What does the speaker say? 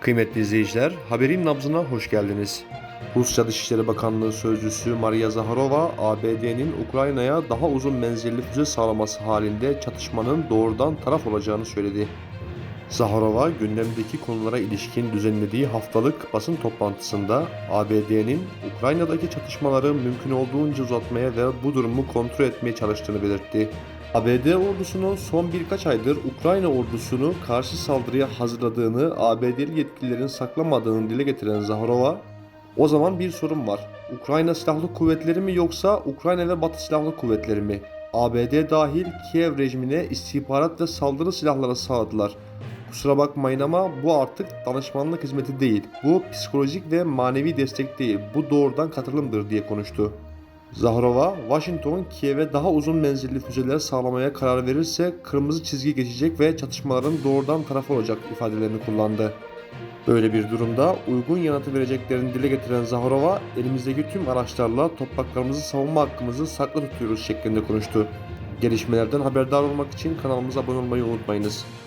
Kıymetli izleyiciler, haberin nabzına hoş geldiniz. Rusya Dışişleri Bakanlığı Sözcüsü Maria Zaharova, ABD'nin Ukrayna'ya daha uzun menzilli füze sağlaması halinde çatışmanın doğrudan taraf olacağını söyledi. Zaharova, gündemdeki konulara ilişkin düzenlediği haftalık basın toplantısında ABD'nin Ukrayna'daki çatışmaları mümkün olduğunca uzatmaya ve bu durumu kontrol etmeye çalıştığını belirtti. ABD ordusunun son birkaç aydır Ukrayna ordusunu karşı saldırıya hazırladığını, ABD'li yetkililerin saklamadığını dile getiren Zaharova, o zaman bir sorun var. Ukrayna Silahlı Kuvvetleri mi yoksa Ukrayna ve Batı Silahlı Kuvvetleri mi? ABD dahil Kiev rejimine istihbarat ve saldırı silahları sağladılar. Kusura bakmayın ama bu artık danışmanlık hizmeti değil. Bu psikolojik ve manevi destek değil. Bu doğrudan katılımdır diye konuştu. Zaharova, Washington Kiev'e daha uzun menzilli füzeler sağlamaya karar verirse kırmızı çizgi geçecek ve çatışmaların doğrudan tarafı olacak ifadelerini kullandı. Böyle bir durumda uygun yanıtı vereceklerini dile getiren Zaharova, elimizdeki tüm araçlarla topraklarımızı savunma hakkımızı saklı tutuyoruz şeklinde konuştu. Gelişmelerden haberdar olmak için kanalımıza abone olmayı unutmayınız.